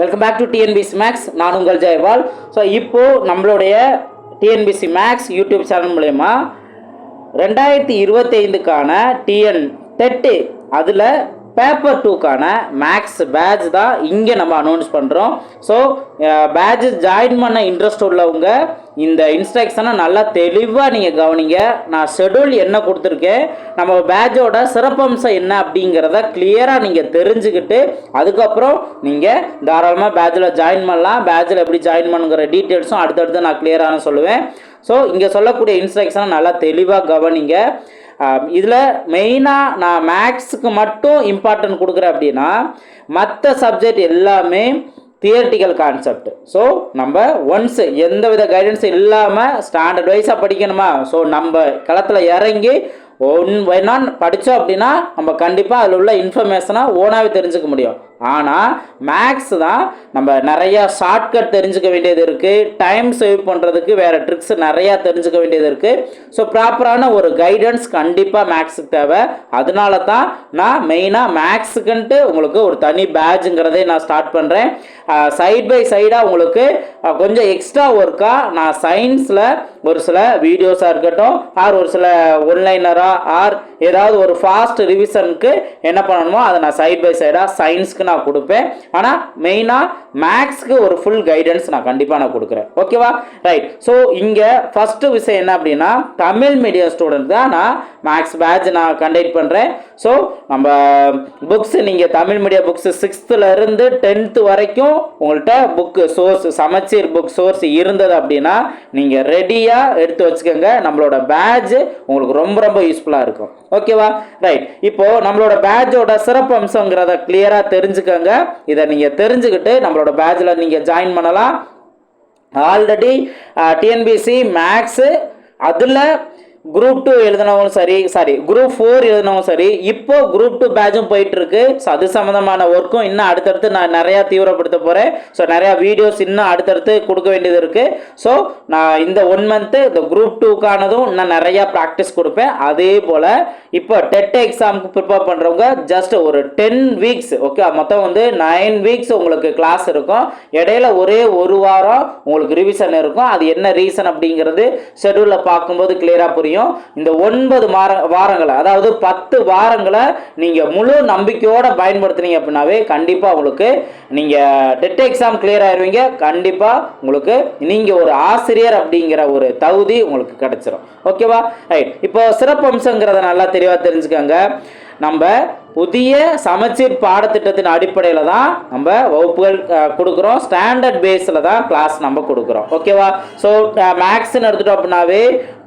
Welcome back to TNPC maths நான் உங்கள் Jayapal. So இப்போது நம்மளுடைய டிஎன்பிசி மேக்ஸ் யூடியூப் சேனல் மூலயமா ரெண்டாயிரத்தி இருபத்தைந்துக்கான டிஎன் டெட்டு அதில் பேப்பர் டூக்கான மேக்ஸ் பேட்ச் தான் இங்கே நம்ம அனௌன்ஸ் பண்ணுறோம் ஸோ பேட்ச் ஜாயின் பண்ண இன்ட்ரெஸ்ட் உள்ளவங்க இந்த இன்ஸ்ட்ரக்ஷனை நல்லா தெளிவாக நீங்கள் கவனிங்க. நான் ஷெடியூல் என்ன கொடுத்துருக்கேன் நம்ம பேட்சோட சிறப்பம்சம் என்ன அப்படிங்கிறத கிளியராக நீங்கள் தெரிஞ்சுக்கிட்டு அதுக்கப்புறம் நீங்கள் தாராளமாக பேட்சில் ஜாயின் பண்ணலாம். பேட்சில் எப்படி ஜாயின் பண்ணுங்கிற டீட்டெயில்ஸும் அடுத்தடுத்து நான் கிளியரான சொல்லுவேன். ஸோ இங்கே சொல்லக்கூடிய இன்ஸ்ட்ரக்ஷனை நல்லா தெளிவாக கவனிங்க. இதில் மெயினாக நான் மேக்ஸுக்கு மட்டும் இம்பார்ட்டன்ட் கொடுக்குறேன் அப்படின்னா மற்ற சப்ஜெக்ட் எல்லாமே தியரட்டிக்கல் கான்செப்ட் ஸோ நம்ம ஒன்ஸ் எந்த வித கைடன்ஸும் இல்லாமல் ஸ்டாண்டர்ட் வைஸாக படிக்கணுமா? ஸோ நம்ம களத்தில் இறங்கி ஒன் வேணான் படித்தோம் அப்படின்னா நம்ம கண்டிப்பாக அதில் உள்ள இன்ஃபர்மேஷனை ஓனாகவே தெரிஞ்சுக்க முடியும். ஆனால் மேக்ஸ் தான் நம்ம நிறையா ஷார்ட்கட் தெரிஞ்சுக்க வேண்டியது இருக்குது டைம் சேவ் பண்ணுறதுக்கு வேறு ட்ரிக்ஸ் நிறையா தெரிஞ்சுக்க வேண்டியது இருக்குது ஸோ ப்ராப்பரான ஒரு கைடன்ஸ் கண்டிப்பாக மேக்ஸுக்கு தேவை. அதனால தான் நான் மெயினாக மேக்ஸுக்குன்ட்டு உங்களுக்கு ஒரு தனி பேட்சுங்கிறதே நான் ஸ்டார்ட் பண்ணுறேன் சைட் பை சைடாக உங்களுக்கு கொஞ்சம் எக்ஸ்ட்ரா ஒர்க்காக நான் சயின்ஸில் ஒரு சில வீடியோஸாக இருக்கட்டும் ஆர் ஒரு சில ஒன்லைனராக ஆர் ஏதாவது ஒரு ஃபாஸ்ட் ரிவிஷனுக்கு என்ன பண்ணணுமோ அதை நான் சைட் பை சைடாக சயின்ஸ்க்கு நான் கொடுப்பேன். ஆனால் மெயினாக மேக்ஸ்க்கு ஒரு ஃபுல் கைடன்ஸ் நான் கண்டிப்பாக நான் கொடுக்குறேன். ஓகேவா ரைட் ஸோ இங்கே ஃபஸ்ட்டு விஷயம் என்ன அப்படின்னா தமிழ் மீடியம் ஸ்டூடெண்ட் தான் நான் மேக்ஸ் பேட்ச் நான் கண்டக்ட் பண்ணுறேன் ஸோ நம்ம புக்ஸ் நீங்கள் தமிழ் மீடியம் புக்ஸ் சிக்ஸ்த்துலேருந்து டென்த்து வரைக்கும் உங்கள்கிட்ட book source Samacheer book source இருந்தது அப்படின்னா நீங்கள் ரெடியாக எடுத்து வச்சுக்கோங்க. நம்மளோட பேட்ச் உங்களுக்கு ரொம்ப ரொம்ப யூஸ் யூஸ்ஃபுல்லாக இருக்கும். ஓகேவா ரைட் இப்போ நம்மளோட பேட்சோட சிறப்பு அம்சங்கிறத கிளியராக தெரிஞ்சுக்கோங்க. இதை நீங்கள் தெரிஞ்சுக்கிட்டு நம்மளோட பேட்சில் நீங்கள் ஜாயின் பண்ணலாம். ஆல்ரெடி டிஎன்பிசி மேக்ஸு அதில் குரூப் டூ எழுதினவங்களும் சரி சாரி குரூப் ஃபோர் எழுதினவங்களும் சரி இப்போ குரூப் டூ பேட்சும் போயிட்டு இருக்கு ஸோ அது சம்மந்தமான ஒர்க்கும் இன்னும் அடுத்தடுத்து நான் நிறையா தீவிரப்படுத்த போகிறேன் ஸோ நிறையா வீடியோஸ் இன்னும் அடுத்தடுத்து கொடுக்க வேண்டியது இருக்குது ஸோ நான் இந்த ஒன் மந்த்து இந்த குரூப் டூக்கானதும் இன்னும் நிறையா ப்ராக்டிஸ் கொடுப்பேன். அதே போல் இப்போ டெட் எக்ஸாமுக்கு ப்ரிப்பேர் பண்ணுறவங்க ஜஸ்ட் ஒரு டென் வீக்ஸ் ஓகே மொத்தம் வந்து நைன் வீக்ஸ் உங்களுக்கு கிளாஸ் இருக்கும். இடையில ஒரே ஒரு வாரம் உங்களுக்கு ரிவிஷன் இருக்கும். அது என்ன ரீசன் அப்படிங்கிறது ஷெடியூலில் பார்க்கும்போது கிளியராக புரியும். இந்த ஒன்பது வார வாரங்களை அதாவது பத்து வாரங்களை நீங்கள் முழு நம்பிக்கையோட பயன்படுத்துனீங்க அப்படின்னாவே கண்டிப்பாக உங்களுக்கு நீங்கள் டெட் எக்ஸாம் கிளியர் ஆயிருவீங்க. கண்டிப்பாக உங்களுக்கு நீங்கள் ஒரு ஆசிரியர் அப்படிங்கிற ஒரு தகுதி உங்களுக்கு கிடைச்சிரும். ஓகேவா ரைட் இப்போ சிறப்பு அம்சங்கிறத நல்லா தெளிவாக தெரிஞ்சுக்கோங்க. நம்ம புதிய சமச்சீர் பாடத்திட்டத்தின் அடிப்படையில் தான் நம்ம வகுப்புகள் கொடுக்குறோம். ஸ்டாண்டர்ட் பேஸில் தான் கிளாஸ் நம்ம கொடுக்குறோம். ஓகேவா ஸோ மேக்ஸ்ன்னு எடுத்துட்டோம் அப்படின்னாவே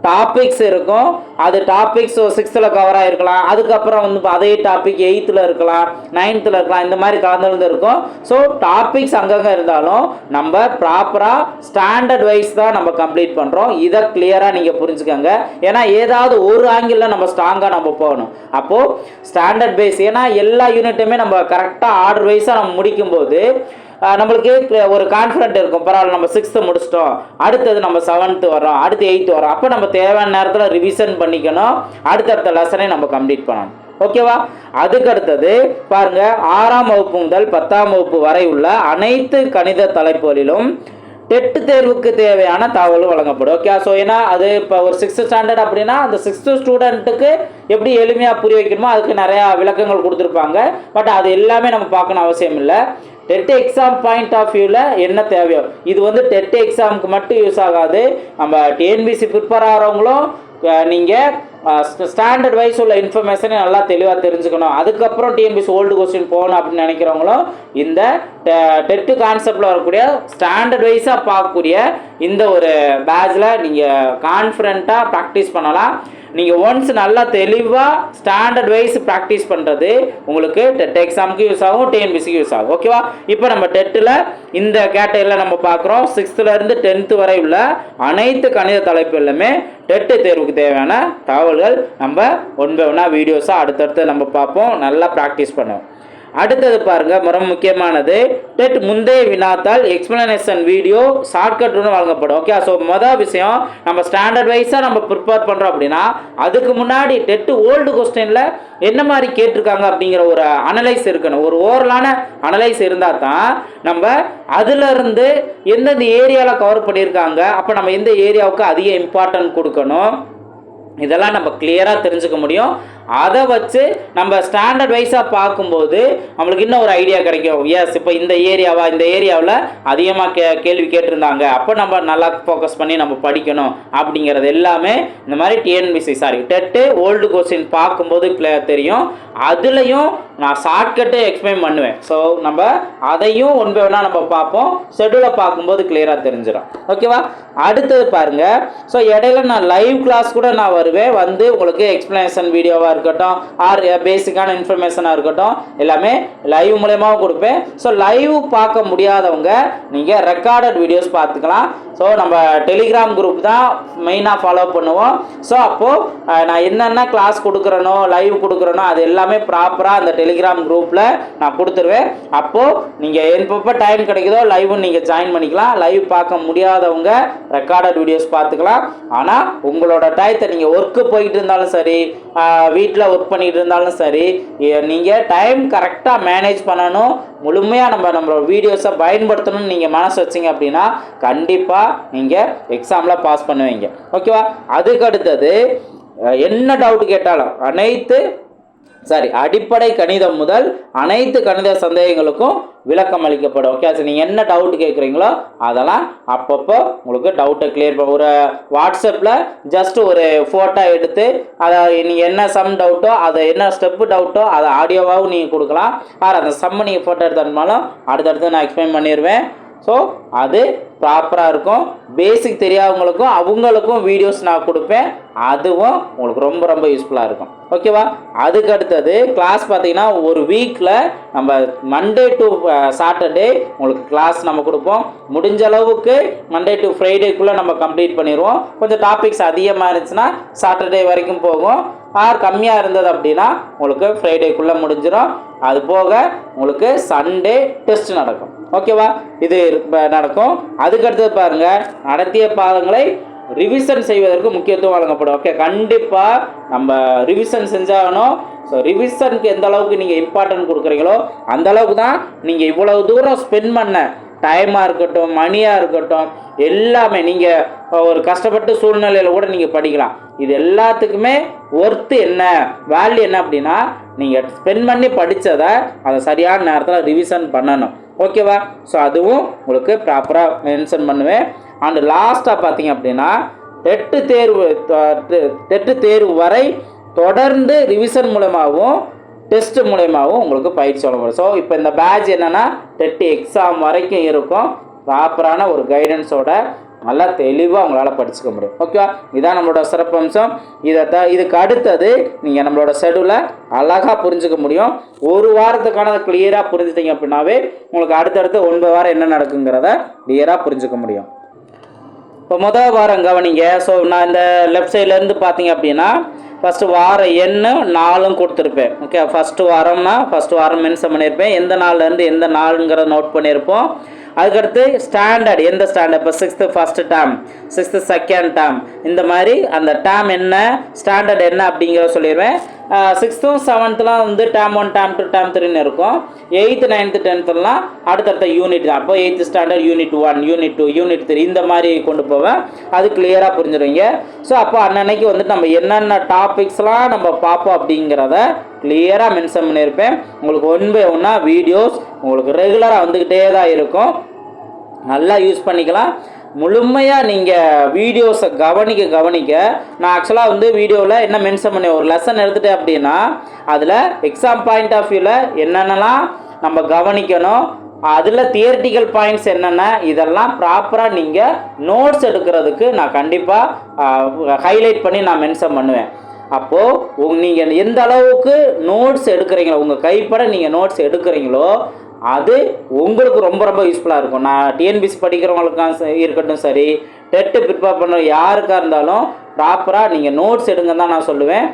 டாபிக்ஸ் இருக்கும். அது டாபிக்ஸ் சிக்ஸ்த்தில் கவர் ஆகிருக்கலாம் அதுக்கப்புறம் வந்து அதே டாபிக் எயித்தில் இருக்கலாம் நைன்த்தில் இருக்கலாம் இந்த மாதிரி கலந்துருந்து இருக்கும். ஸோ டாபிக்ஸ் அங்கங்கே இருந்தாலும் நம்ம ப்ராப்பராக ஸ்டாண்டர்ட் வைஸ் தான் நம்ம கம்ப்ளீட் பண்ணுறோம் இதை கிளியராக நீங்கள் புரிஞ்சுக்கோங்க. ஏன்னா ஏதாவது ஒரு ஆங்கிளில் நம்ம ஸ்ட்ராங்காக நம்ம போகணும். அப்போது ஸ்டாண்டர்ட் பேஸ் ஏன்னா எல்லா யூனிட்டுமே நம்ம கரெக்டாக ஆர்டர் வைஸாக நம்ம முடிக்கும்போது நம்மளுக்கு ஒரு கான்ஃபிடென்ட் இருக்கும். பரவாயில்ல நம்ம சிக்ஸ்த்து முடிச்சிட்டோம். அடுத்தது நம்ம செவன்த்து வரோம் அடுத்து எயித்து வரோம் அப்போ நம்ம தேவையான நேரத்தில் ரிவிஷன் பண்ணிக்கணும். அடுத்தடுத்த லெசனை நம்ம கம்ப்ளீட் பண்ணணும். ஓகேவா அதுக்கு அடுத்தது பாருங்க ஆறாம் வகுப்பு முதல் பத்தாம் வகுப்பு வரை உள்ள அனைத்து கணித தலைப்புகளிலும் டெட்டு தேர்வுக்கு தேவையான தகவல் வழங்கப்படும். ஓகே ஸோ ஏன்னா அது இப்போ ஒரு சிக்ஸ்த் ஸ்டாண்டர்ட் அப்படின்னா அந்த சிக்ஸ்த்து ஸ்டூடெண்ட்டுக்கு எப்படி எளிமையாக புரிய வைக்கணுமோ அதுக்கு நிறையா விளக்கங்கள் கொடுத்துருப்பாங்க. பட் அது எல்லாமே நம்ம பார்க்கணும் அவசியம் இல்லை. டெட் எக்ஸாம் பாயிண்ட் ஆஃப் வியூவில் என்ன தேவையோ இது வந்து டெட் எக்ஸாமுக்கு மட்டும் யூஸ் ஆகாது. நம்ம டிஎன்பிசி ப்ரிப்பேர் ஆகிறவங்களும் நீங்கள் ஸ்டாண்டர்ட் வைஸ் உள்ள இன்ஃபர்மேஷனை நல்லா தெளிவாக தெரிஞ்சுக்கணும். அதுக்கப்புறம் டிஎன்பிசி ஓல்டு கொஸ்டின் போகணும் அப்படின்னு நினைக்கிறவங்களும் இந்த டெட்டு கான்செப்டில் வரக்கூடிய ஸ்டாண்டர்ட் வைஸாக பார்க்கக்கூடிய இந்த ஒரு பேட்சில் நீங்கள் கான்ஃபிடண்ட்டாக ப்ராக்டிஸ் பண்ணலாம். நீங்கள் ஒன்ஸ் நல்லா தெளிவாக ஸ்டாண்டர்ட் வைஸ் ப்ராக்டிஸ் பண்ணுறது உங்களுக்கு டெட் எக்ஸாமுக்கு யூஸ் ஆகும் டிஎன்பிசிக்கு யூஸ் ஆகும். ஓகேவா இப்போ நம்ம டெட்டில் இந்த கேட்டகரியில் நம்ம பார்க்குறோம். சிக்ஸ்த்துலேருந்து டென்த்து வரை உள்ள அனைத்து கணித தலைப்புகளுமே டெட்டு தேர்வுக்கு தேவையான தகவல்கள் நம்ம ஒன் பை ஒன்னாக வீடியோஸாக அடுத்தடுத்து நம்ம பார்ப்போம். நல்லா ப்ராக்டிஸ் பண்ணுவோம். அடுத்தது பாருங்க ரொம்ப முக்கியமானது. டெட் முந்தைய வினாத்தால் எக்ஸ்பிளனேஷன் வீடியோ ஷார்ட்கட்னு வழங்கப்படும். ஓகே ஸோ மொதல் விஷயம் நம்ம ஸ்டாண்டர்ட் வைஸாக நம்ம ப்ரிப்பேர் பண்ணுறோம் அப்படின்னா அதுக்கு முன்னாடி டெட்டு ஓல்டு கொஸ்டினில் என்ன மாதிரி கேட்டிருக்காங்க அப்படிங்கிற ஒரு அனலைஸ் இருக்கணும். ஒரு ஓரலான அனலைஸ் இருந்தால் தான் நம்ம அதிலிருந்து எந்தெந்த ஏரியாவில் கவர் பண்ணியிருக்காங்க அப்போ நம்ம எந்த ஏரியாவுக்கு அதிக இம்பார்ட்டன்ட் கொடுக்கணும் இதெல்லாம் நம்ம கிளியராக தெரிஞ்சுக்க முடியும். அதை வச்சு நம்ம ஸ்டாண்டர்ட் வைஸாக பார்க்கும்போது நம்மளுக்கு இன்னும் ஒரு ஐடியா கிடைக்கும். எஸ் இப்போ இந்த ஏரியாவா இந்த ஏரியாவில் அதிகமாக கே கேள்வி கேட்டிருந்தாங்க. அப்போ நம்ம நல்லா ஃபோக்கஸ் பண்ணி நம்ம படிக்கணும் அப்படிங்கிறது எல்லாமே இந்த மாதிரி TNPC sorry TET old question பார்க்கும்போது தெரியும். அதுலேயும் நான் ஷார்ட்கட்டு எக்ஸ்பிளைன் பண்ணுவேன். ஸோ நம்ம அதையும் ஒன் பை ஒன்னாக நம்ம பார்ப்போம். ஷெட்யூலை பார்க்கும்போது கிளியராக தெரிஞ்சிடும். ஓகேவா அடுத்தது பாருங்கள் ஸோ இடையில நான் லைவ் கிளாஸ் கூட நான் வருவேன். வந்து உங்களுக்கு எக்ஸ்பிளனேஷன் வீடியோவாக இருக்கட்டும் ஆர் பேசிக்கான இன்ஃபர்மேஷனாக இருக்கட்டும் எல்லாமே லைவ் மூலயமாவும் கொடுப்பேன். ஸோ லைவ் பார்க்க முடியாதவங்க நீங்கள் ரெக்கார்டட் வீடியோஸ் பார்த்துக்கலாம். ஸோ நம்ம டெலிகிராம் குரூப் தான் மெயினாக ஃபாலோ பண்ணுவோம். ஸோ அப்போது நான் என்னென்ன கிளாஸ் கொடுக்குறேனோ லைவ் கொடுக்குறேனோ அது எல்லாமே ப்ராப்பராக அந்த டெலிகிராம் குரூப்பில் நான் கொடுத்துருவேன். அப்போது நீங்கள் எப்பப்போ டைம் கிடைக்குதோ லைவும் நீங்கள் ஜாயின் பண்ணிக்கலாம். லைவ் பார்க்க முடியாதவங்க ரெக்கார்டட் வீடியோஸ் பார்த்துக்கலாம். ஆனால் உங்களோட டயத்தை நீங்கள் ஒர்க்கு போயிட்டு இருந்தாலும் சரி வீட்டில் ஒர்க் பண்ணிட்டு இருந்தாலும் சரி நீங்கள் டைம் கரெக்டாக மேனேஜ் பண்ணணும். முழுமையாக நம்ம நம்மளோட வீடியோஸை பயன்படுத்தணும்னு நீங்கள் மனசு வச்சிங்க அப்படின்னா கண்டிப்பாக நீங்கள் எக்ஸாமில் பாஸ் பண்ணுவீங்க. ஓகேவா அதுக்கு அடுத்தது என்ன டவுட் கேட்டாலும் அனைத்து சாரி அடிப்படை கணிதம் முதல் அனைத்து கணித சந்தேகங்களுக்கும் விளக்கம் அளிக்கப்படும். ஓகே சார் நீங்கள் என்ன டவுட் கேட்குறீங்களோ அதெல்லாம் அப்பப்போ உங்களுக்கு டவுட்டை கிளியர் பண்ண ஒரு வாட்ஸ்அப்பில் ஜஸ்ட் ஒரு ஃபோட்டோ எடுத்து அதை நீங்கள் என்ன சம் டவுட்டோ அதை என்ன ஸ்டெப்பு டவுட்டோ அதை ஆடியோவாகவும் நீங்கள் கொடுக்கலாம். ஆர் அந்த சம்மை நீங்கள் ஃபோட்டோ எடுத்தனாலும் அடுத்தடுத்து நான் எக்ஸ்பிளைன் பண்ணிடுவேன் ஸோ அது ப்ராப்பராக இருக்கும். பேசிக் தெரியாதவங்களுக்கும் அவங்களுக்கும் வீடியோஸ் நான் கொடுப்பேன். அதுவும் உங்களுக்கு ரொம்ப ரொம்ப யூஸ்ஃபுல்லாக இருக்கும். ஓகேவா அதுக்கு அடுத்தது கிளாஸ் பார்த்தீங்கன்னா ஒரு வீக்கில் நம்ம மண்டே டு சாட்டர்டே உங்களுக்கு கிளாஸ் நம்ம கொடுப்போம். முடிஞ்ச அளவுக்கு மண்டே டு ஃப்ரைடேக்குள்ளே நம்ம கம்ப்ளீட் பண்ணிடுவோம். கொஞ்சம் டாபிக்ஸ் அதிகமாக இருந்துச்சுன்னா சாட்டர்டே வரைக்கும் போகும். ஆர் கம்மியாக இருந்தது அப்படின்னா உங்களுக்கு ஃப்ரைடேக்குள்ளே முடிஞ்சிடும். அது போக உங்களுக்கு சண்டே டெஸ்ட் நடக்கும். ஓகேவா? இது நடக்கும். அதுக்கடுத்தது பாருங்கள் நடத்திய பாதங்களை ரிவிஷன் செய்வதற்கு முக்கியத்துவம் வழங்கப்படும். ஓகே கண்டிப்பாக நம்ம ரிவிஷன் செஞ்சாகணும். ஸோ ரிவிஷனுக்கு எந்த அளவுக்கு நீங்கள் இம்பார்ட்டன்ட் கொடுக்குறீங்களோ அந்த அளவுக்கு தான் நீங்கள் இவ்வளவு தூரம் ஸ்பெண்ட் பண்ண டைமாக இருக்கட்டும் மணியாக இருக்கட்டும் எல்லாமே நீங்கள் ஒரு கஷ்டப்பட்டு சூழ்நிலையில் கூட நீங்கள் படிக்கலாம். இது எல்லாத்துக்குமே ஒர்த்து என்ன வேல்யூ என்ன அப்படின்னா நீங்கள் ஸ்பெண்ட் பண்ணி படித்ததை அதை சரியான நேரத்தில் ரிவிஷன் பண்ணணும். ஓகேவா? ஸோ அதுவும் உங்களுக்கு ப்ராப்பராக மென்ஷன் பண்ணுவேன். அண்டு லாஸ்ட்டாக பார்த்தீங்க அப்படின்னா டெட்டு தேர்வு டெட்டு தேர்வு வரை தொடர்ந்து ரிவிஷன் மூலமாகவும் டெஸ்ட் மூலயமாகவும் உங்களுக்கு பயிற்சி வழங்கப்படும் ஸோ இப்போ இந்த பேட்ச் என்னென்னா டெட்டு எக்ஸாம் வரைக்கும் இருக்கும். ப்ராப்பரான ஒரு கைடன்ஸோட நல்லா தெளிவாக உங்களால் படிச்சுக்க முடியும். ஓகேவா இதான் நம்மளோட சிறப்பம்சம். இதை த இதுக்கு அடுத்தது நீங்கள் நம்மளோட ஷெடியூலை அழகாக புரிஞ்சுக்க முடியும். ஒரு வாரத்துக்கானதை கிளியராக புரிஞ்சுட்டீங்க அப்படின்னாவே உங்களுக்கு அடுத்தடுத்து ஒன்பது வாரம் என்ன நடக்குங்கிறத கிளியராக புரிஞ்சுக்க முடியும். இப்போ முதல் வாரம் கவனிங்க. ஸோ நான் இந்த லெஃப்ட் சைட்லேருந்து பார்த்தீங்க அப்படின்னா ஃபஸ்ட்டு வாரம் எண்ணு நாளும் கொடுத்துருப்பேன். ஓகே ஃபஸ்ட்டு வாரம்னா ஃபஸ்ட்டு வாரம் மென்ஷன் பண்ணியிருப்பேன். எந்த நாள்லேருந்து எந்த நாளுங்கிறத நோட் பண்ணியிருப்போம். அதுக்கடுத்து ஸ்டாண்டர்ட் எந்த ஸ்டாண்டர்ட் இப்போ sixth first term sixth second term இந்த மாதிரி அந்த டேம் என்ன ஸ்டாண்டர்ட் என்ன அப்படிங்கிறத சொல்லிடுவேன். சிக்ஸ்த்தும் செவன்த்துலாம் வந்து term one term two term த்ரீன்னு இருக்கும். எயித்து நைன்த்து டென்த்துலாம் அடுத்தடுத்த யூனிட் தான். அப்போ eighth standard unit one unit two unit three இந்த மாதிரி கொண்டு போவேன். அது கிளியராக புரிஞ்சிடுவீங்க ஸோ அப்போ அன்னன்னைக்கு வந்துட்டு நம்ம என்னென்ன டாபிக்ஸ்லாம் நம்ம பார்ப்போம் அப்படிங்கிறத கிளியராக மென்ஷன் பண்ணியிருப்பேன். உங்களுக்கு ஒன் பை ஒன்னாக வீடியோஸ் உங்களுக்கு ரெகுலராக வந்துக்கிட்டே தான் இருக்கும். நல்லா யூஸ் பண்ணிக்கலாம். முழுமையாக நீங்கள் வீடியோஸை கவனிக்க கவனிக்க நான் ஆக்சுவலாக வந்து வீடியோவில் என்ன மென்ஷன் பண்ணேன் ஒரு லெசன் எடுத்துட்டேன் அப்படின்னா அதில் எக்ஸாம் பாயிண்ட் ஆஃப் வியூவில் என்னென்னலாம் நம்ம கவனிக்கணும் அதில் தியரிட்டிக்கல் பாயிண்ட்ஸ் என்னென்ன இதெல்லாம் ப்ராப்பராக நீங்கள் நோட்ஸ் எடுக்கிறதுக்கு நான் கண்டிப்பாக ஹைலைட் பண்ணி நான் மென்ஷன் பண்ணுவேன். அப்போது உங் நீங்கள் எந்த அளவுக்கு நோட்ஸ் எடுக்கிறீங்களோ உங்கள் கைப்பட நீங்கள் நோட்ஸ் எடுக்கிறீங்களோ அது உங்களுக்கு ரொம்ப ரொம்ப யூஸ்ஃபுல்லாக இருக்கும். நான் டிஎன்பிசி படிக்கிறவங்களுக்கும் இருக்கட்டும் சரி டெட்டு ப்ரிப்பேர் பண்ணுற யாருக்காக இருந்தாலும் ப்ராப்பராக நீங்கள் நோட்ஸ் எடுங்க தான் நான் சொல்லுவேன்.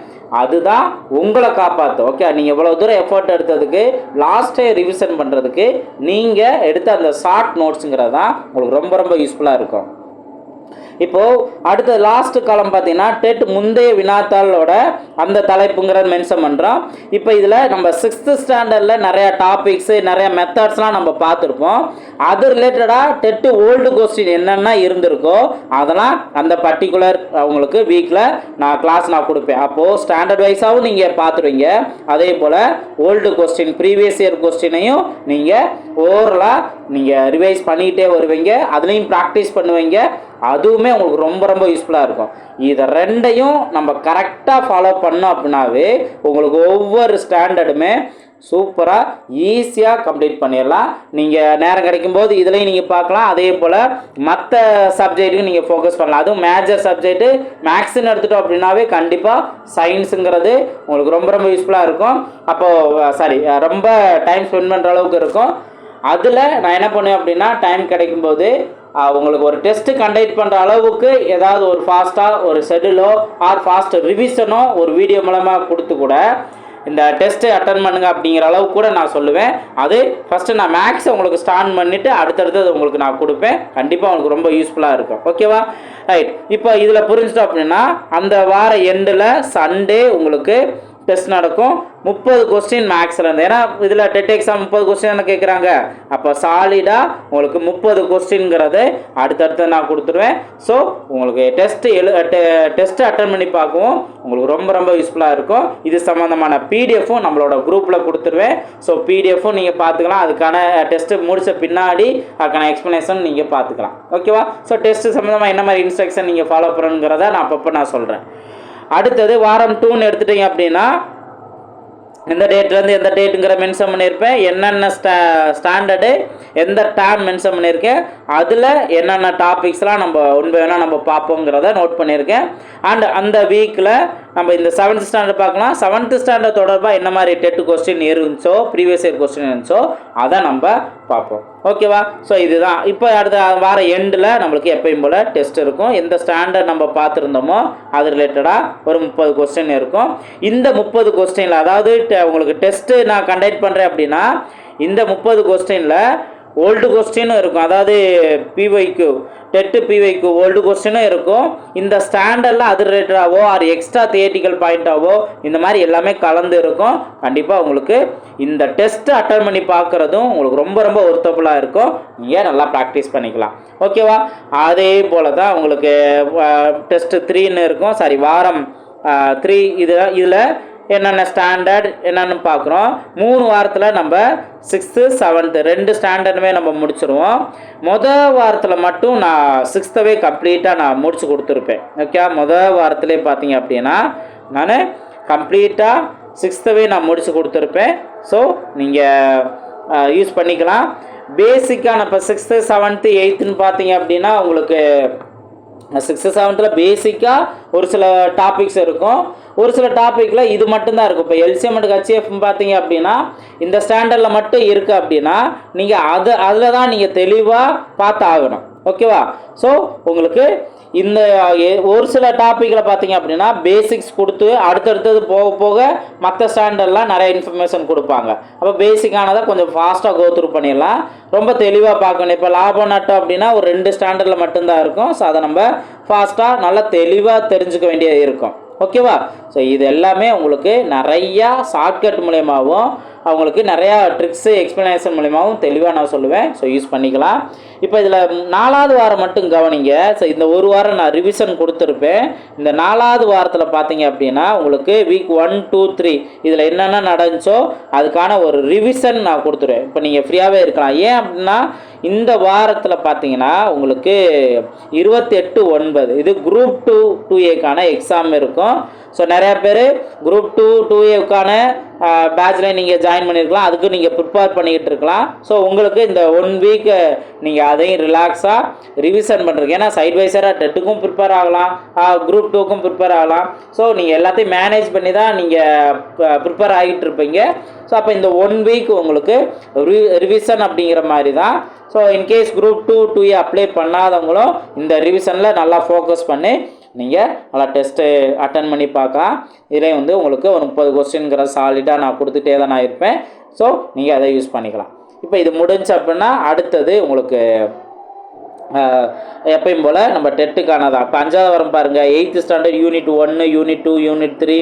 அதுதான் உங்களை காப்பாற்றும் ஓகே நீங்கள் இவ்வளோ தூரம் எஃபர்ட் எடுத்ததுக்கு லாஸ்ட்டே ரிவிஷன் பண்ணுறதுக்கு நீங்கள் எடுத்த அந்த ஷார்ட் நோட்ஸுங்கிறது தான் உங்களுக்கு ரொம்ப ரொம்ப யூஸ்ஃபுல்லாக இருக்கும். இப்போது அடுத்த லாஸ்ட் காலம் பார்த்தீங்கன்னா டெட் முந்தைய வினாத்தாளோட அந்த தலைப்புங்கிறத மென்ஷன் பண்ணுறோம் இப்போ இதில் நம்ம சிக்ஸ்த்து ஸ்டாண்டர்டில் நிறையா டாபிக்ஸு நிறையா மெத்தட்ஸ்லாம் நம்ம பார்த்துருப்போம். அது ரிலேட்டடாக டெட்டு ஓல்டு கொஸ்டின் என்னென்ன இருந்திருக்கோ அதெல்லாம் அந்த பர்டிகுலர் அவங்களுக்கு வீக்கில் நான் கிளாஸ் நான் கொடுப்பேன். அப்போது ஸ்டாண்டர்ட் வைஸாகவும் நீங்கள் பார்த்துருவீங்க. அதே போல் ஓல்டு கொஸ்டின் ப்ரீவியஸ் இயர் கொஸ்டினையும் நீங்கள் ஓவரலாக நீங்கள் ரிவைஸ் பண்ணிக்கிட்டே வருவீங்க. அதுலேயும் ப்ராக்டிஸ் பண்ணுவீங்க. அதுவுமே உங்களுக்கு ரொம்ப ரொம்ப யூஸ்ஃபுல்லாக இருக்கும். இதை ரெண்டையும் நம்ம கரெக்டாக ஃபாலோ பண்ணோம் அப்படின்னாவே உங்களுக்கு ஒவ்வொரு ஸ்டாண்டர்டுமே சூப்பராக ஈஸியாக கம்ப்ளீட் பண்ணிடலாம். நீங்கள் நேரம் கிடைக்கும்போது இதுலேயும் நீங்கள் பார்க்கலாம். அதே போல் மற்ற சப்ஜெக்ட்டுக்கு நீங்கள் ஃபோக்கஸ் பண்ணலாம். அதுவும் மேஜர் சப்ஜெக்ட்டு மேக்ஸுன்னு எடுத்துட்டோம் அப்படின்னாவே கண்டிப்பாக சயின்ஸுங்கிறது உங்களுக்கு ரொம்ப ரொம்ப யூஸ்ஃபுல்லாக இருக்கும். அப்போது சாரி ரொம்ப டைம் ஸ்பெண்ட் பண்ணுற அளவுக்கு இருக்கும். அதில் நான் என்ன பண்ணுவேன் அப்படின்னா டைம் கிடைக்கும்போது உங்களுக்கு ஒரு டெஸ்ட்டு கண்டக்ட் பண்ணுற அளவுக்கு ஏதாவது ஒரு ஃபாஸ்ட்டாக ஒரு ஷெடியூலோ ஆர் ஃபாஸ்ட் ரிவிஷனோ ஒரு வீடியோ மூலமாக கொடுத்து கூட இந்த டெஸ்ட்டு அட்டன் பண்ணுங்க அப்படிங்கிற அளவுக்கு கூட நான் சொல்லுவேன். அது ஃபஸ்ட்டு நான் மேக்ஸ் உங்களுக்கு ஸ்டார்ட் பண்ணிவிட்டு அடுத்தடுத்தது உங்களுக்கு நான் கொடுப்பேன். கண்டிப்பாக உங்களுக்கு ரொம்ப யூஸ்ஃபுல்லாக இருக்கும். ஓகேவா ரைட் இப்போ இதில் புரிஞ்சுட்டோம் அப்படின்னா அந்த வார எண்டில் சண்டே உங்களுக்கு டெஸ்ட் நடக்கும். முப்பது கொஸ்டின் மேக்ஸில் இருந்து. ஏன்னா இதில் டெட் எக்ஸாம் முப்பது கொஸ்டின் கேட்குறாங்க அப்போ சாலிடாக உங்களுக்கு முப்பது கொஸ்டின்ங்கிறது அடுத்தடுத்து நான் கொடுத்துருவேன். ஸோ உங்களுக்கு டெஸ்ட்டு எழு டெஸ்ட்டு அட்டன் பண்ணி பார்க்கவும் உங்களுக்கு ரொம்ப ரொம்ப யூஸ்ஃபுல்லாக இருக்கும். இது சம்மந்தமான பிடிஎஃப்பும் நம்மளோட குரூப்பில் கொடுத்துருவேன். ஸோ பிடிஎஃப்பும் நீங்கள் பார்த்துக்கலாம். அதுக்கான டெஸ்ட்டு முடித்த பின்னாடி அதுக்கான எக்ஸ்ப்ளனேஷன் நீங்கள் பார்த்துக்கலாம். ஓகேவா ஸோ டெஸ்ட்டு சம்மந்தமாக என்ன மாதிரி இன்ஸ்ட்ரக்ஷன் நீங்கள் ஃபாலோ பண்ணுங்கிறத நான் அப்பப்போ நான் சொல்கிறேன் அடுத்தது வாரம் டூன்னு எடுத்துட்டீங்க அப்படின்னா எந்த டேட்லேருந்து எந்த டேட்டுங்கிற மென்ஷன் பண்ணியிருப்பேன். என்னென்ன ஸ்டா ஸ்டாண்டர்டு எந்த டேம் மென்ஷன் பண்ணியிருக்கேன். அதில் என்னென்ன டாபிக்ஸ்லாம் நம்ம உண்மை வேணால் நம்ம பார்ப்போங்கிறத நோட் பண்ணியிருக்கேன். அண்ட் அந்த வீக்கில் நம்ம இந்த செவன்த் ஸ்டாண்டர்ட் பார்க்கலாம். செவன்த் ஸ்டாண்டர்ட் தொடர்பாக என்ன மாதிரி டெட்டு கொஸ்டின் இருந்துச்சோ ப்ரீவியஸ் இயர் கொஸ்டின் இருந்துச்சோ அதை நம்ம பார்ப்போம். ஓகேவா? ஸோ இதுதான். இப்போ அடுத்த வார எண்டில் நம்மளுக்கு எப்பயும் போல் டெஸ்ட் இருக்கும். எந்த ஸ்டாண்டர்ட் நம்ம பார்த்துருந்தோமோ அது ரிலேட்டடாக ஒரு முப்பது கொஸ்டின் இருக்கும். இந்த முப்பது கொஸ்டினில் அதாவது உங்களுக்கு டெஸ்ட்டு நான் கண்டக்ட் பண்ணுறேன் அப்படின்னா இந்த முப்பது கொஸ்டினில் ஓல்டு கொஸ்டினும் இருக்கும். அதாவது பிவைக்கு டெட்டு பிவைக்கு ஓல்டு கொஸ்டினும் இருக்கும். இந்த ஸ்டாண்டர்டில் அது ரிலேட்டடாகவோ ஆர் எக்ஸ்ட்ரா தியேட்டிக்கல் பாயிண்ட்டாவோ இந்த மாதிரி எல்லாமே கலந்து இருக்கும். கண்டிப்பாக உங்களுக்கு இந்த டெஸ்ட் அட்டன் பண்ணி பார்க்குறதும் உங்களுக்கு ரொம்ப ரொம்ப ஒர்த்தபுளாக இருக்கும். நீங்கள் நல்லா ப்ராக்டிஸ் பண்ணிக்கலாம். ஓகேவா அதே போல் தான் உங்களுக்கு டெஸ்ட்டு த்ரீன்னு இருக்கும். சாரி வாரம் த்ரீ இதில் இதில் என்னென்ன ஸ்டாண்டர்ட் என்னென்னு பார்க்குறோம். மூணு வாரத்தில் நம்ம சிக்ஸ்த்து செவன்த்து ரெண்டு ஸ்டாண்டர்டுமே நம்ம முடிச்சிருவோம். மொதல் வாரத்தில் மட்டும் நான் சிக்ஸ்த்தவே கம்ப்ளீட்டாக நான் முடிச்சு கொடுத்துருப்பேன். ஓகே மொதல் வாரத்திலே பார்த்தீங்க அப்படின்னா நான் கம்ப்ளீட்டாக சிக்ஸ்த்தவே நான் முடிச்சு கொடுத்துருப்பேன். ஸோ நீங்கள் யூஸ் பண்ணிக்கலாம். பேசிக்கான இப்போ சிக்ஸ்த்து செவன்த்து எயித்துன்னு பார்த்தீங்க அப்படின்னா உங்களுக்கு சிக்ஸ்த்து செவன்த்தில் பேசிக்காக ஒரு சில டாபிக்ஸ் இருக்கும். ஒரு சில டாப்பிக்கில் இது மட்டும்தான் இருக்கும். இப்போ எல்சிஎம் அண்ட் ஹச்எஃப் பார்த்தீங்க அப்படின்னா இந்த ஸ்டாண்டர்டில் மட்டும் இருக்குது அப்படின்னா நீங்கள் அது அதில் தான் நீங்கள் தெளிவாக பார்த்து ஆகணும் ஓகேவா ஸோ உங்களுக்கு இந்த ஒரு சில டாப்பிக்கில் பார்த்தீங்க அப்படின்னா பேசிக்ஸ் கொடுத்து அடுத்தடுத்தது போக போக மற்ற ஸ்டாண்டர்ட்லாம் நிறைய இன்ஃபர்மேஷன் கொடுப்பாங்க. அப்போ பேசிக்கானதை கொஞ்சம் ஃபாஸ்ட்டாக கோத்ரூ பண்ணிடலாம். ரொம்ப தெளிவாக பார்க்கணும். இப்போ லாபம் நட்டம் அப்படின்னா ஒரு ரெண்டு ஸ்டாண்டர்டில் மட்டும்தான் இருக்கும். ஸோ அதை நம்ம ஃபாஸ்ட்டாக நல்லா தெளிவாக தெரிஞ்சுக்க வேண்டியது இருக்கும். ஓகேவா ஸோ இது எல்லாமே உங்களுக்கு நிறையா ஷார்ட்கட் மூலயமாவும் அவங்களுக்கு நிறையா ட்ரிக்ஸு எக்ஸ்ப்ளனேஷன் மூலிமாவும் தெளிவாக நான் சொல்லுவேன். ஸோ யூஸ் பண்ணிக்கலாம். இப்போ இதில் நாலாவது வாரம் மட்டும் கவனிங்க. ஸோ இந்த ஒரு வாரம் நான் ரிவிஷன் கொடுத்துருப்பேன். இந்த நாலாவது வாரத்தில் பார்த்தீங்க அப்படின்னா உங்களுக்கு வீக் ஒன் டூ த்ரீ இதில் என்னென்ன நடந்துச்சோ அதுக்கான ஒரு ரிவிஷன் நான் கொடுத்துருவேன். இப்போ நீங்கள் ஃப்ரீயாகவே இருக்கலாம். ஏன் அப்படின்னா இந்த வாரத்தில் பார்த்தீங்கன்னா உங்களுக்கு இருபத்தெட்டு ஒன்பது இது குரூப் டூ டூ ஏக்கான எக்ஸாம் இருக்கும். ஸோ நிறையா பேர் குரூப் டூ டூ ஏக்கான பேட்சில் நீங்கள் ஜாயின் ஜாயின் பண்ணியிருக்கலாம் அதுக்கு நீங்கள் ப்ரிப்பேர் பண்ணிக்கிட்டு இருக்கலாம். ஸோ உங்களுக்கு இந்த ஒன் வீக்கு நீங்கள் அதையும் ரிலாக்ஸாக ரிவிஷன் பண்ணுறீங்க ஏன்னா சைட் வைஸராக டெட்டுக்கும் ப்ரிப்பேர் ஆகலாம். குரூப் டூக்கும் ப்ரிப்பேர் ஆகலாம். ஸோ நீங்கள் எல்லாத்தையும் மேனேஜ் பண்ணி தான் நீங்கள் ப்ரிப்பேர் ஆகிட்டு இருப்பீங்க. ஸோ அப்போ இந்த ஒன் வீக் உங்களுக்கு ரிவிஷன் அப்படிங்கிற மாதிரி தான். So in case group two two A apply பண்ணாதவங்களும் இந்த ரிவிஷனில் நல்லா ஃபோக்கஸ் பண்ணி நீங்கள் நல்லா டெஸ்ட்டு அட்டன் பண்ணி பார்க்கலாம் இதிலே வந்து உங்களுக்கு ஒரு முப்பது கொஸ்டின்ங்கிற சாலிடாக நான் கொடுத்துட்டே தான் நான் இருப்பேன். ஸோ நீங்கள் அதை யூஸ் பண்ணிக்கலாம். இப்போ இது முடிஞ்சு அப்படின்னா அடுத்தது உங்களுக்கு எப்பயும் போல் நம்ம டெட்டுக்கானதான் இப்போ அஞ்சாவது வரம் பாருங்கள் எயித்து ஸ்டாண்டர்ட் யூனிட் ஒன்று யூனிட் டூ யூனிட் த்ரீ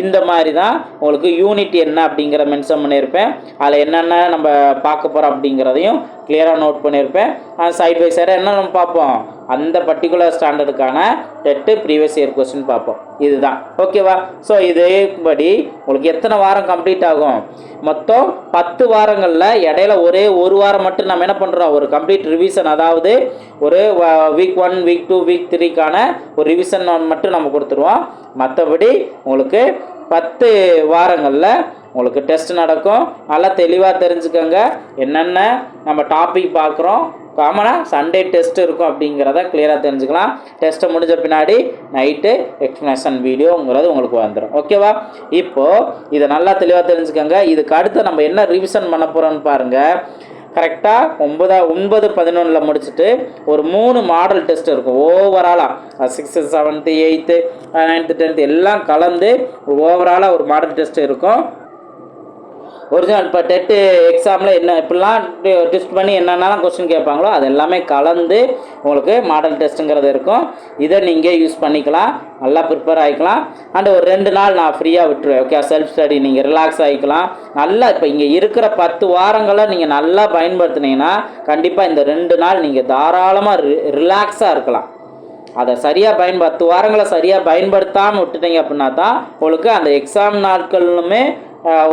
இந்த மாதிரி தான் உங்களுக்கு யூனிட் என்ன அப்படிங்கிற மென்ஷன் பண்ணியிருப்பேன். அதில் என்னென்ன நம்ம பார்க்க போகிறோம் அப்படிங்கிறதையும் கிளியராக நோட் பண்ணியிருப்பேன். சைட் பை சைடாக என்ன நம்ம பார்ப்போம்? அந்த பர்டிகுலர் ஸ்டாண்டர்டுக்கான டெட்டு ப்ரீவியஸ் இயர் கொஸ்டின் பார்ப்போம். இதுதான். ஓகேவா ஸோ இதேபடி உங்களுக்கு எத்தனை வாரம் கம்ப்ளீட் ஆகும்? மொத்தம் பத்து வாரங்களில் இடையில ஒரே ஒரு வாரம் மட்டும் நம்ம என்ன பண்ணுறோம் ஒரு கம்ப்ளீட் ரிவிஷன் அதாவது ஒரு week one week two week த்ரீக்கான ஒரு ரிவிஷன் மட்டும் நம்ம கொடுத்துருவோம். மற்றபடி உங்களுக்கு பத்து வாரங்களில் உங்களுக்கு டெஸ்ட் நடக்கும். நல்லா தெளிவாக தெரிஞ்சுக்கோங்க. என்னென்ன நம்ம டாபிக் பார்க்குறோம். காமனாக சண்டே டெஸ்ட் இருக்கும் அப்படிங்கிறத கிளியராக தெரிஞ்சுக்கலாம். டெஸ்ட்டை முடிஞ்ச பின்னாடி நைட்டு எக்ஸ்ப்ளனேஷன் வீடியோங்கிறது உங்களுக்கு வந்துடும் ஓகேவா இப்போது இதை நல்லா தெளிவாக தெரிஞ்சுக்கோங்க. இதுக்கு அடுத்து நம்ம என்ன ரிவிஷன் பண்ண போகிறோம்னு பாருங்கள் கரெக்டாக ஒன்பதா ஒன்பது பதினொன்றில் முடிச்சுட்டு ஒரு மூணு மாடல் டெஸ்ட் இருக்கும். ஓவராலாக sixth seventh eighth ninth tenth எல்லாம் கலந்து ஓவராலாக ஒரு மாடல் டெஸ்ட் இருக்கும். ஒரிஜினல் இப்போ டெட்டு எக்ஸாமில் என்ன இப்படிலாம் டெஸ்ட் பண்ணி என்னென்னலாம் கொஸ்டின் கேட்பாங்களோ அது எல்லாமே கலந்து உங்களுக்கு மாடல் டெஸ்ட்டுங்கிறது இருக்கும். இதை நீங்கள் யூஸ் பண்ணிக்கலாம். நல்லா ப்ரிப்பேர் ஆகிக்கலாம். அண்ட் ஒரு ரெண்டு நாள் நான் ஃப்ரீயாக விட்டுருவேன் ஓகே செல்ஃப் ஸ்டடி நீங்கள் ரிலாக்ஸ் ஆகிக்கலாம். நல்லா இப்போ இங்கே இருக்கிற பத்து வாரங்களை நீங்கள் நல்லா பயன்படுத்துனீங்கன்னா கண்டிப்பாக இந்த ரெண்டு நாள் நீங்கள் தாராளமாக ரி ரிலாக்ஸாக இருக்கலாம். அதை சரியாக பயன் பத்து வாரங்களை சரியாக பயன்படுத்தாமல் விட்டுட்டீங்க அப்படின்னா தான் உங்களுக்கு அந்த எக்ஸாம் நாட்களுமே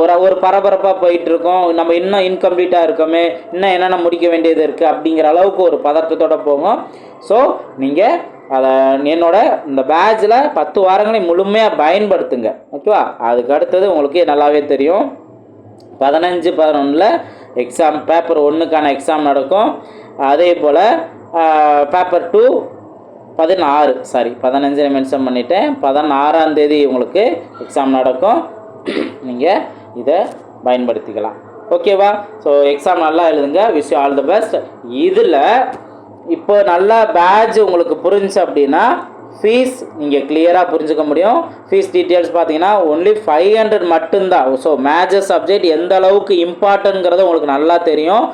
ஒரு ஒரு பரபரப்பாக போயிட்டு இருக்கோம் நம்ம இன்னும் இன்கம்ப்ளீட்டாக இருக்கோமே. இன்னும் என்னென்ன முடிக்க வேண்டியது இருக்குது அப்படிங்கிற அளவுக்கு ஒரு பதற்றத்தோடு போகும். ஸோ நீங்கள் அதை என்னோட இந்த பேட்சில் பத்து வாரங்களை முழுமையாக பயன்படுத்துங்க. ஓகேவா அதுக்கு அடுத்தது உங்களுக்கு நல்லாவே தெரியும். பதினஞ்சு பதினொன்றில் எக்ஸாம் பேப்பர் ஒன்றுக்கான எக்ஸாம் நடக்கும். அதே போல் பேப்பர் டூ பதினாறு சாரி பதினஞ்சு மென்ஷன் பண்ணிட்டேன். பதினாறாம் தேதி உங்களுக்கு எக்ஸாம் நடக்கும். நீங்கள் இதை பயன்படுத்திக்கலாம். ஓகேவா ஸோ எக்ஸாம் நல்லா எழுதுங்க. விஷ் ஆல் தி பெஸ்ட் இதில் இப்போ நல்லா பேட்ச் உங்களுக்கு புரிஞ்சுச்சு அப்படின்னா ஃபீஸ் நீங்கள் கிளியராக புரிஞ்சுக்க முடியும். ஃபீஸ் டீட்டெயில்ஸ் பார்த்தீங்கன்னா ஒன்லி ஃபைவ் ஹண்ட்ரட் மட்டும்தான். ஸோ மேஜர் சப்ஜெக்ட் எந்த அளவுக்கு இம்பார்ட்டன்ங்கிறத உங்களுக்கு நல்லா தெரியும்.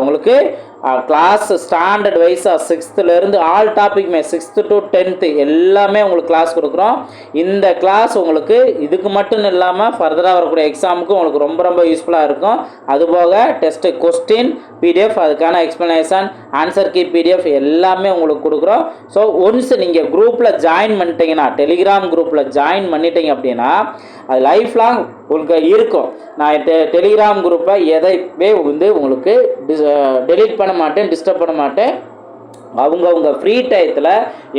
உங்களுக்கு கிளாஸ் ஸ்டாண்டர்ட் வைஸாக சிக்ஸ்த்துலேருந்து ஆல் டாப்பிக்குமே சிக்ஸ்த்து டு டென்த்து எல்லாமே உங்களுக்கு கிளாஸ் கொடுக்குறோம். இந்த கிளாஸ் உங்களுக்கு இதுக்கு மட்டும் இல்லாமல் ஃபர்தராக வரக்கூடிய எக்ஸாமுக்கு உங்களுக்கு ரொம்ப ரொம்ப யூஸ்ஃபுல்லாக இருக்கும். அதுபோக டெஸ்ட்டு கொஸ்டின் பிடிஎஃப் அதுக்கான எக்ஸ்ப்ளனேஷன் ஆன்சர் கீ பிடிஎஃப் எல்லாமே உங்களுக்கு கொடுக்குறோம். ஸோ ஒன்ஸ் நீங்கள் குரூப்பில் ஜாயின் பண்ணிட்டீங்கன்னா டெலிகிராம் குரூப்பில் ஜாயின் பண்ணிட்டீங்க அப்படின்னா அது லைஃப் லாங் உங்களுக்கு இருக்கும். நான் டெ டெலிகிராம் குரூப்பை எதையுமே வந்து உங்களுக்கு டெலீட் பண்ண மாட்டேன் டிஸ்டர்ப் பண்ண மாட்டேன். அவங்கவுங்க ஃப்ரீ டயத்தில்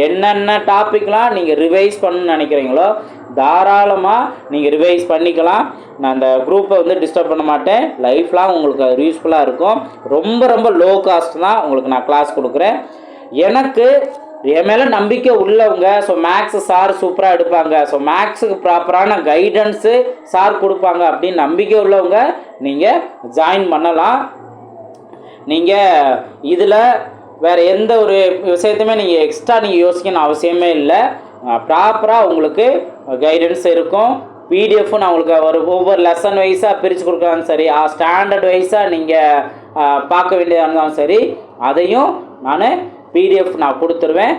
என்னென்ன டாப்பிக்லாம் நீங்கள் ரிவைஸ் பண்ணணும்னு நினைக்கிறீங்களோ தாராளமாக நீங்கள் ரிவைஸ் பண்ணிக்கலாம். நான் அந்த குரூப்பை வந்து டிஸ்டர்ப் பண்ண மாட்டேன். லைஃப்லாம் உங்களுக்கு அது யூஸ்ஃபுல்லாக இருக்கும். ரொம்ப ரொம்ப லோ காஸ்ட் தான் உங்களுக்கு நான் கிளாஸ் கொடுக்குறேன். எனக்கு என் மேலே நம்பிக்கை உள்ளவங்க ஸோ மேக்ஸ் சார் சூப்பராக எடுப்பாங்க. ஸோ மேக்ஸுக்கு ப்ராப்பரான கைடன்ஸு சார் கொடுப்பாங்க அப்படின்னு நம்பிக்கை உள்ளவங்க நீங்கள் ஜாயின் பண்ணலாம். நீங்கள் இதில் வேறு எந்த ஒரு விஷயத்தையுமே நீங்கள் எக்ஸ்ட்ரா நீங்கள் யோசிக்கணும் அவசியமே இல்லை. ப்ராப்பராக உங்களுக்கு கைடன்ஸ் இருக்கும். பிடிஎஃப்பும் நான் உங்களுக்கு ஒரு ஒவ்வொரு லெசன் வைஸாக பிரித்து கொடுக்குறாலும் சரி ஸ்டாண்டர்ட் வைஸாக நீங்கள் பார்க்க வேண்டியதாக இருந்தாலும் சரி அதையும் நான் பிடிஎஃப் நான் கொடுத்துருவேன்.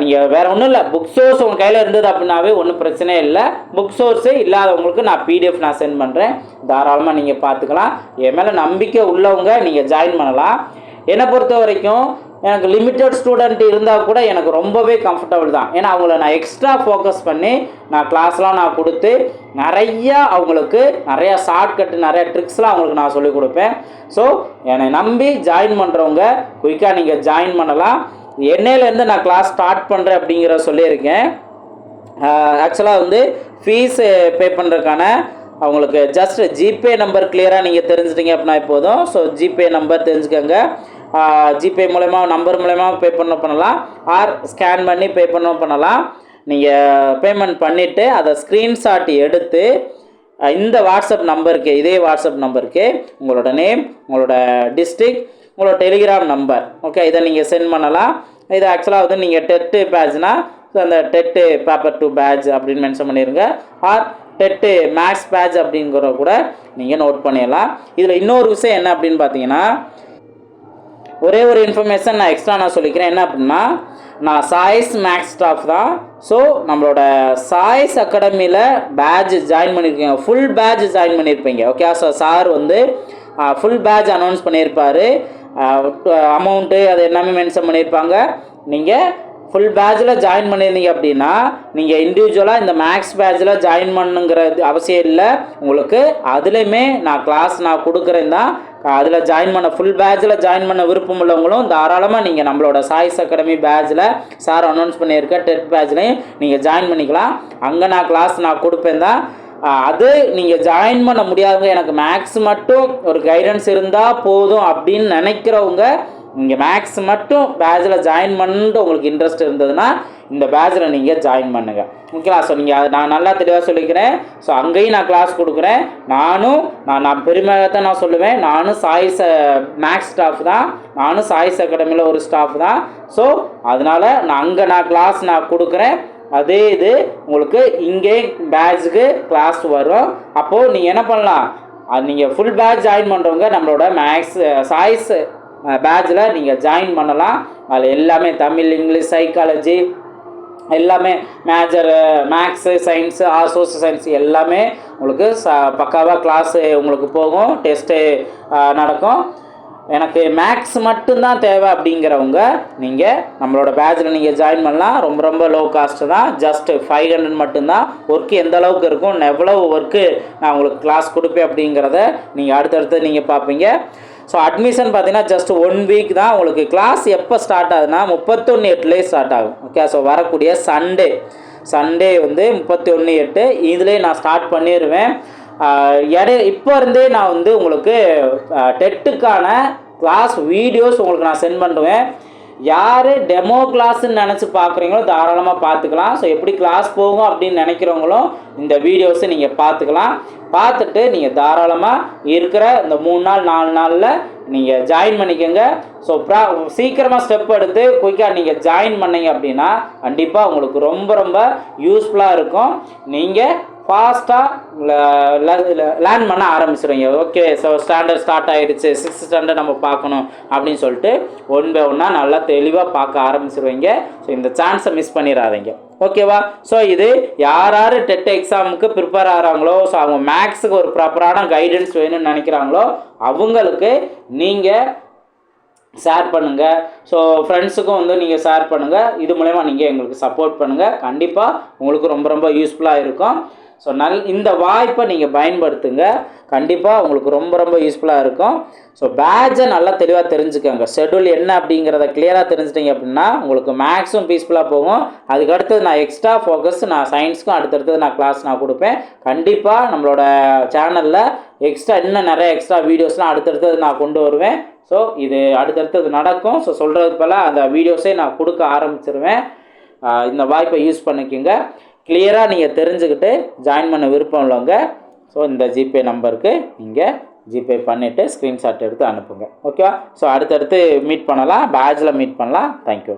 நீங்கள் வேறு ஒன்றும் இல்லை புக் சோர்ஸ் உங்கள் கையில் இருந்தது அப்படின்னாவே ஒன்றும் பிரச்சனையே இல்லை. புக் சோர்ஸே இல்லாதவங்களுக்கு நான் பிடிஎஃப் நான் சென்ட் பண்ணுறேன் தாராளமாக நீங்கள் பார்த்துக்கலாம். என் மேலே நம்பிக்கை உள்ளவங்க நீங்கள் ஜாயின் பண்ணலாம். என்னை பொறுத்த வரைக்கும் எனக்கு லிமிட்டட் ஸ்டூடெண்ட் இருந்தால் கூட எனக்கு ரொம்பவே கம்ஃபர்டபுள் தான். ஏன்னா அவங்கள நான் எக்ஸ்ட்ரா ஃபோக்கஸ் பண்ணி நான் கிளாஸ்லாம் நான் கொடுத்து நிறையா அவங்களுக்கு நிறையா ஷார்ட்கட்டு நிறையா ட்ரிக்ஸ்லாம் அவங்களுக்கு நான் சொல்லிக் கொடுப்பேன். ஸோ என்னை நம்பி ஜாயின் பண்ணுறவங்க குயிக்காக நீங்கள் ஜாயின் பண்ணலாம். என்னையிலேருந்து நான் கிளாஸ் ஸ்டார்ட் பண்ணுறேன் அப்படிங்கிற சொல்லியிருக்கேன். ஆக்சுவலாக வந்து ஃபீஸ் பே பண்ணுறதுக்கான அவங்களுக்கு ஜஸ்ட் ஜிபே நம்பர் கிளியராக நீங்கள் தெரிஞ்சிட்டிங்க அப்படின்னா போதும். ஸோ ஜிபே நம்பர் தெரிஞ்சுக்கோங்க. ஜிபே மூலயமா நம்பர் மூலயமா பே பண்ண பண்ணலாம். ஆர் ஸ்கேன் பண்ணி பே பண்ண பண்ணலாம். நீங்கள் பேமெண்ட் பண்ணிவிட்டு அதை ஸ்க்ரீன்ஷாட் எடுத்து இந்த வாட்ஸ்அப் நம்பருக்கு இதே வாட்ஸ்அப் நம்பருக்கு உங்களோட நேம் உங்களோட டிஸ்ட்ரிக் உங்களோட டெலிகிராம் நம்பர் ஓகே இதை நீங்கள் சென்ட் பண்ணலாம். இது ஆக்சுவலாக வந்து நீங்கள் டெட்டு பேட்ச்னா அந்த டெட்டு பேப்பர் டு பேட்ச் அப்படின்னு மென்ஷன் பண்ணிடுங்க ஆர் டெட்டு மேக்ஸ் பேட்ச் அப்படிங்கிற கூட நீங்கள் நோட் பண்ணிடலாம். இதில் இன்னொரு விஷயம் என்ன அப்படின்னு பார்த்தீங்கன்னா ஒரே ஒரு இன்ஃபர்மேஷன் நான் எக்ஸ்ட்ரா நான் சொல்லிக்கிறேன். என்ன அப்படின்னா நான் சாய்ஸ் மேக்ஸ் ஸ்டாஃப் தான். ஸோ நம்மளோட சாய்ஸ் அகாடமியில் பேட்ச் ஜாயின் பண்ணியிருக்கீங்க ஃபுல் பேட்ச் ஜாயின் பண்ணியிருப்பீங்க ஓகே ஸோ சார் வந்து ஃபுல் பேட்ச் அனௌன்ஸ் பண்ணியிருப்பார் அமௌண்ட்டு அது எல்லாமே மென்ஷன் பண்ணியிருப்பாங்க நீங்கள் ஃபுல் பேட்சில் ஜாயின் பண்ணியிருந்தீங்க அப்படின்னா நீங்கள் இண்டிவிஜுவலாக இந்த மேக்ஸ் பேட்சில் ஜாயின் பண்ணுங்கிற அவசியம் இல்லை. உங்களுக்கு அதுலேயுமே நான் கிளாஸ் நான் கொடுக்குறேன் தான். அதில் ஜாயின் பண்ண ஃபுல் பேட்சில் ஜாயின் பண்ண விருப்பம் உள்ளவங்களும் தாராளமாக நீங்கள் நம்மளோட சாய்ஸ் அகாடமி பேட்சில் சார் அனௌன்ஸ் பண்ணியிருக்க டெட் பேட்ச்லையும் நீங்கள் ஜாயின் பண்ணிக்கலாம். அங்கே நான் கிளாஸ் நான் கொடுப்பேன் தான். அது நீங்கள் ஜாயின் பண்ண முடியாதவங்க எனக்கு மேக்ஸ் மட்டும் ஒரு கைடன்ஸ் இருந்தால் போதும் அப்படின்னு நினைக்கிறவங்க நீங்கள் மேக்ஸ் மட்டும் பேட்சில் ஜாயின் பண்ணிட்டு உங்களுக்கு இன்ட்ரெஸ்ட் இருந்ததுன்னா இந்த பேட்சில் நீங்கள் ஜாயின் பண்ணுங்கள் ஓகேங்களா ஸோ நீங்கள் அதை நான் நல்லா தெளிவாக சொல்லிக்கிறேன். ஸோ அங்கேயும் நான் கிளாஸ் கொடுக்குறேன். நானும் நான் நான் பெருமையாக தான் நான் சொல்லுவேன். நானும் சாய்ஸ் மேக்ஸ் ஸ்டாஃப் தான். நானும் சாய்ஸ் அகாடமியில் ஒரு ஸ்டாஃப் தான். ஸோ அதனால் நான் அங்கே நான் கிளாஸ் நான் கொடுக்குறேன். அதே இது உங்களுக்கு இங்கே பேட்சுக்கு கிளாஸ் வரும். அப்போது நீங்கள் என்ன பண்ணலாம்? அது நீங்கள் ஃபுல் பேட்ச் ஜாயின் பண்ணுறவங்க நம்மளோட மேக்ஸ் சாய்ஸ் பேட்சில் நீங்கள் ஜாயின் பண்ணலாம். அதில் எல்லாமே தமிழ் இங்கிலீஷ் சைக்காலஜி எல்லாமே major maths science or social science எல்லாமே உங்களுக்கு ச பக்காவாக கிளாஸு உங்களுக்கு போகும் டெஸ்ட்டு நடக்கும். எனக்கு மேக்ஸ் மட்டும்தான் தேவை அப்படிங்கிறவங்க நீங்கள் நம்மளோட பேட்சில் நீங்கள் ஜாயின் பண்ணலாம். ரொம்ப ரொம்ப லோ காஸ்ட்டு தான். ஜஸ்ட்டு ஃபைவ் ஹண்ட்ரட் மட்டும்தான். ஒர்க்கு எந்த அளவுக்கு இருக்கும் எவ்வளவு ஒர்க்கு நான் உங்களுக்கு கிளாஸ் கொடுப்பேன் அப்படிங்கிறத நீங்கள் அடுத்தடுத்து நீங்கள் பார்ப்பீங்க. ஸோ அட்மிஷன் பார்த்தீங்கன்னா ஜஸ்ட் ஒன் வீக் தான் உங்களுக்கு கிளாஸ் எப்போ ஸ்டார்ட் ஆகுதுன்னா முப்பத்தொன்று எட்டுலேயே ஸ்டார்ட் ஆகும். ஓகே ஸோ வரக்கூடிய சண்டே சண்டே வந்து முப்பத்தி ஒன்று எட்டு. இதுலேயே நான் ஸ்டார்ட் பண்ணிடுவேன் இடையே இடை இப்போ இருந்தே நான் வந்து உங்களுக்கு டெட்டுக்கான கிளாஸ் வீடியோஸ் உங்களுக்கு நான் சென்ட் பண்ணுவேன். யார் டெமோ கிளாஸ்ன்னு நினச்சி பார்க்குறீங்களோ தாராளமாக பார்த்துக்கலாம். ஸோ எப்படி கிளாஸ் போகும் அப்படின்னு நினைக்கிறவங்களும் இந்த வீடியோஸை நீங்கள் பார்த்துக்கலாம். பார்த்துட்டு நீங்கள் தாராளமாக இருக்கிற இந்த மூணு நாள் நாலு நாளில் நீங்கள் ஜாயின் பண்ணிக்கோங்க. ஸோ ப்ரா சீக்கிரமாக ஸ்டெப் எடுத்து குயிக்காக நீங்கள் ஜாயின் பண்ணீங்க அப்படின்னா கண்டிப்பாக உங்களுக்கு ரொம்ப ரொம்ப யூஸ்ஃபுல்லாக இருக்கும். நீங்கள் ஃபாஸ்ட்டாக லேர்ன் பண்ண ஆரம்பிச்சிடுவீங்க ஓகே ஸோ ஸ்டாண்டர்ட் ஸ்டார்ட் ஆகிடுச்சு சிக்ஸ்த் ஸ்டாண்டர்ட் நம்ம பார்க்கணும் அப்படின்னு சொல்லிட்டு ஒன் பை ஒன்னாக நல்லா தெளிவாக பார்க்க ஆரம்பிச்சிருவீங்க. ஸோ இந்த சான்ஸை மிஸ் பண்ணிடாதீங்க. ஓகேவா ஸோ இது யார் யார் டெட் எக்ஸாமுக்கு ப்ரிப்பேர் ஆகிறாங்களோ ஸோ அவங்க மேக்ஸுக்கு ஒரு ப்ராப்பரான கைடன்ஸ் வேணும்னு நினைக்கிறாங்களோ அவங்களுக்கு நீங்கள் ஷேர் பண்ணுங்கள் ஸோ ஃப்ரெண்ட்ஸுக்கும் வந்து நீங்கள் ஷேர் பண்ணுங்கள் இது மூலயமா நீங்கள் எங்களுக்கு சப்போர்ட் பண்ணுங்கள் கண்டிப்பாக உங்களுக்கு ரொம்ப ரொம்ப யூஸ்ஃபுல்லாக இருக்கும். ஸோ நல் இந்த வாய்ப்பை நீங்கள் பயன்படுத்துங்க. கண்டிப்பாக உங்களுக்கு ரொம்ப ரொம்ப யூஸ்ஃபுல்லாக இருக்கும். ஸோ பேட்சை நல்லா தெளிவாக தெரிஞ்சுக்கோங்க. ஷெட்யூல் என்ன அப்படிங்கிறத கிளியராக தெரிஞ்சிட்டிங்க அப்படின்னா உங்களுக்கு மேக்ஸும் பீஸ்ஃபுல்லாக போகும். அதுக்கு அடுத்தது நான் எக்ஸ்ட்ரா ஃபோக்கஸ் நான் சயின்ஸ்க்கும் அடுத்தடுத்தது நான் கிளாஸ் நான் கொடுப்பேன். கண்டிப்பாக நம்மளோட சேனலில் எக்ஸ்ட்ரா இன்னும் நிறைய எக்ஸ்ட்ரா வீடியோஸ்லாம் அடுத்தடுத்தது நான் கொண்டு வருவேன். ஸோ இது அடுத்தடுத்தது நடக்கும். ஸோ சொல்கிறது போல் அந்த வீடியோஸே நான் கொடுக்க ஆரம்பிச்சிருவேன். இந்த வாய்ப்பை யூஸ் பண்ணிக்கோங்க. கிளியராக நீங்கள் தெரிஞ்சுக்கிட்டு ஜாயின் பண்ண விருப்பம் உள்ளவங்க ஸோ இந்த ஜிபே நம்பருக்கு நீங்கள் ஜிபே பண்ணிவிட்டு ஸ்க்ரீன்ஷாட் எடுத்து அனுப்புங்க. ஓகேவா ஸோ அடுத்தடுத்து மீட் பண்ணலாம் பேட்சில் மீட் பண்ணலாம். தேங்க்யூ